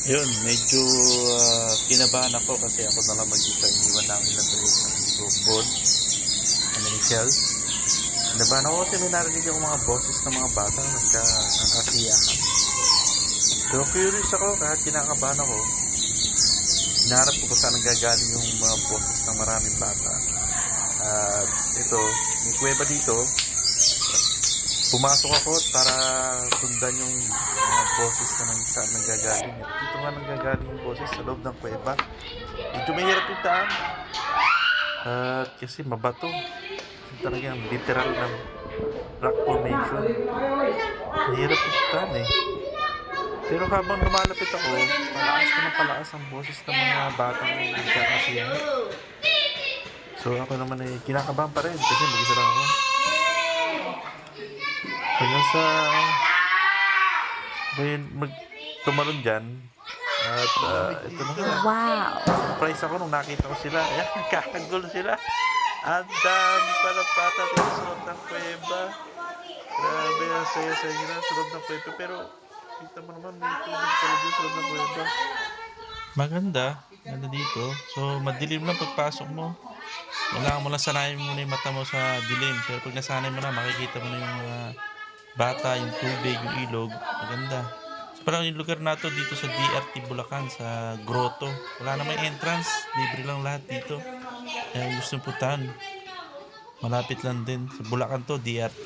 Yun, medyo ah, kinabahan ako kasi ako na lang mag-isa. Iniwan namin na tayo sa board. Ano ni Shell. Kinabahan ako kasi may narinig ako mga boses ng mga bata na nagka, nakasiyakan. Pero curious ako kahit kinakabahan ako. Hinahanap ko kung saan nanggagaling yung mga boses ng maraming bata. At ito, may kuweba dito. Pumasok ako para sundan yung mga boses na nang saan nanggagaling. Nga nanggagaling yung boses sa loob ng kuweba. Medyo mahirap yung daan. At kasi mabato. Talagang literal ng rock formation. Mahirap yung daan eh. Pero habang lumalapit ako, palakas na ng palakas ang boses ng mga batang nagkakasiyan. So ako naman ay kinakabahan pa rin kasi mag-isa lang ako. Hanggang sa may mag tumalon dyan. At ah, ito na nga. Wow. Surprise ako nung nakita ko sila. Ayan, kakagulo sila. Ang dami pala pata dito sa loob ng kuweba. Grabe, ang saya-saya nila sa loob ng kuweba. Pero, kita mo naman, may tubig pala dito sa loob ng kuweba. Maganda. Ganda dito. So, madilim lang pagpasok mo. Kailangan mo lang sanayin muna yung mata mo sa dilim. Pero pag nasanay mo na, makikita mo na yung mga bata, yung tubig, yung ilog. Maganda. So, parang yung lugar na to dito sa DRT Bulacan, sa Grotto. Wala namang entrance. Libre lang lahat dito. Kaya gusto puntahan, malapit lang din. Sa Bulacan to, DRT.